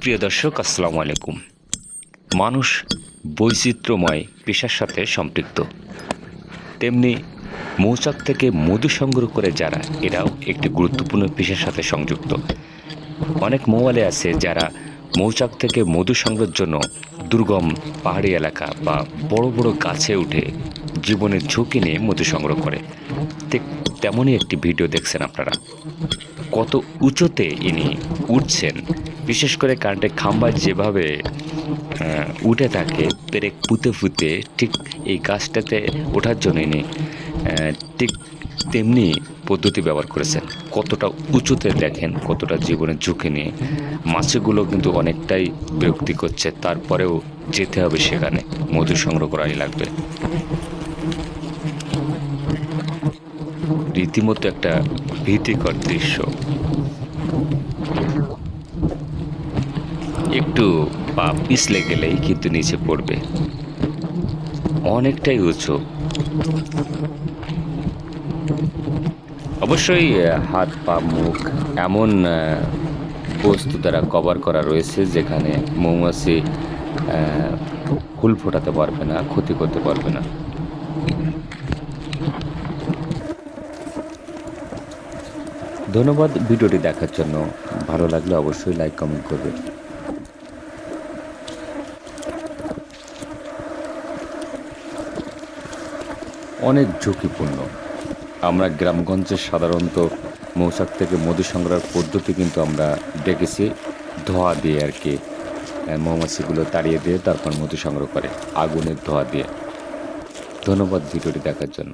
প্রিয় দর্শক, আসসালামু আলাইকুম। মানুষ বৈচিত্র্যময় পেশার সাথে সম্পৃক্ত। তেমনি মৌচাক থেকে মধু সংগ্রহ করে যারা, এরাও একটি গুরুত্বপূর্ণ পেশার সাথে সংযুক্ত। অনেক মৌয়ালে আছে যারা মৌচাক থেকে মধু সংগ্রহের জন্য দুর্গম পাহাড়ি এলাকা বা বড় বড় গাছে উঠে জীবনের ঝুঁকি নিয়ে মধু সংগ্রহ করে। ঠিক তেমনই একটি ভিডিও দেখছেন আপনারা। কত উঁচুতে ইনি উঠছেন, বিশেষ করে কারেন্টের খাম্বা যেভাবে উঠে থাকে, পেরেক পুঁতে পুঁতে ঠিক এই গাছটাতে ওঠার জন্য ইনি ঠিক তেমনি পদ্ধতি ব্যবহার করেছেন। কতটা উঁচুতে দেখেন, কতটা জীবনের ঝুঁকি নিয়ে, মাছগুলো কিন্তু অনেকটাই বিরক্তি করছে, তারপরেও যেতে হবে সেখানে, মধু সংগ্রহ করাই লাগবে। রীতিমতো একটা ভীতিকর দৃশ্য। একটু পা পিছলে গেলেই কিন্তু নিচে পড়বে। অনেকটাই উঁচু। অবশ্যই হাত, পা, মুখ এমন বস্তু দ্বারা কভার করা রয়েছে যেখানে মৌমাছি ফুল ফোটাতে পারবে না, ক্ষতি করতে পারবে না। ধন্যবাদ ভিডিওটি দেখার জন্য। ভালো লাগলে অবশ্যই লাইক, কমেন্ট করবেন। অনেক ঝুঁকিপূর্ণ। আমরা গ্রামগঞ্জে সাধারণত মৌচাক থেকে মধু সংগ্রহের পদ্ধতি কিন্তু আমরা দেখেছি। ধোয়া দিয়ে আর কি মৌমাছিগুলো তাড়িয়ে দিয়ে তারপর মধু সংগ্রহ করে, আগুনের ধোয়া দিয়ে। ধন্যবাদ ভিডিওটি দেখার জন্য।